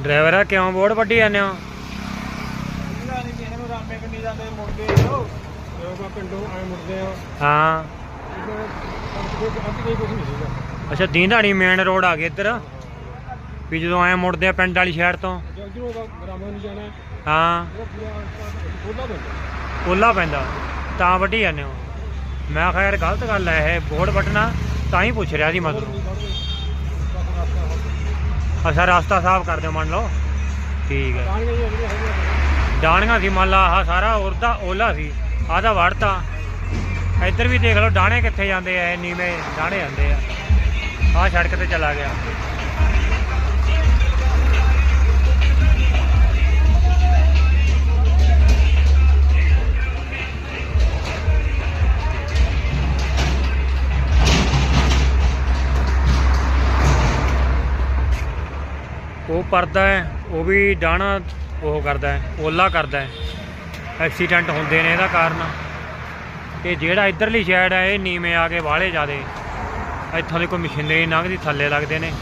Driver ਆ, ਕਿਉਂ board ਵੱਢੀ ਜਾਂਦੇ ਹੋ? ਹਾਂ। ਅੱਛਾ ਦੀਂਦਾਣੀ ਮੇਨ ਰੋਡ ਆ ਗਏ ਇੱਧਰ? ਵੀ ਜਦੋਂ ਆਏ ਮੁੜਦੇ ਆ ਪਿੰਡ ਵਾਲੀ ਸ਼ਹਿਰ ਤੋਂ? ਹਾਂ। ਉਹ ਓਲਾ ਪੈਂਦਾ। ਤਾਂ ਵੱਢੀ ਜਾਂਦੇ ਹੋ। ਮੈਂ ਕਿਹਾ ਯਾਰ ਗਲਤ ਗੱਲ ਹੈ ਇਹ, ਬੋਰਡ ਵੱਢਣਾ, ਤਾਂ ਹੀ ਪੁੱਛ ਰਿਹਾ ਸੀ ਮਤਲਬ ਨਹੀਂ ਕੱਢਦੇ ਬਸ ਰਸਤਾ ਹੋ ਅੱਛਾ, ਰਸਤਾ ਸਾਫ਼ ਕਰ ਦਿਓ ਮੰਨ ਲਓ। ਠੀਕ ਹੈ। ਪਾਣੀ ਡਾਣੀਆਂ ਸੀ ਮੰਨ ਲਾ, ਆਹ ਸਾਰਾ ਉਰਦਾ ਓਲਾ ਸੀ, ਆਹ ਤਾਂ ਵੜਤਾ। ਇੱਧਰ ਵੀ ਦੇਖ ਲਓ ਡਾਣੇ ਕਿੱਥੇ ਜਾਂਦੇ ਆ, ਇਹ ਨੀਵੇਂ ਡਾਣੇ ਜਾਂਦੇ ਆ। ਆਹ ਸੜਕ ਤੇ ਚਲਾ ਗਿਆ। ਉਹ ਪਰਦਾ ਹੈ, ਉਹ ਵੀ ਡਾਣਾ ਉਹ ਕਰਦਾ ਹੈ ਓਲਾ ਕਰਦਾ ਹੈ। ਐਕਸੀਡੈਂਟ ਹੁੰਦੇ ਨੇ ਇਹਦਾ ਕਾਰਨ। ਤੇ ਜਿਹੜਾ ਇਧਰਲੀ ਸਾਈਡ ਹੈ, ਇਹ ਨੀਵੇਂ ਆ ਕੇ ਵਾਲੇ ਜਿਆਦੇ। ਇੱਥੋਂ ਦੀ ਕੋਈ ਮਸ਼ੀਨਰੀ ਲੰਘਦੀ, ਥੱਲੇ ਲੱਗਦੇ ਨੇ।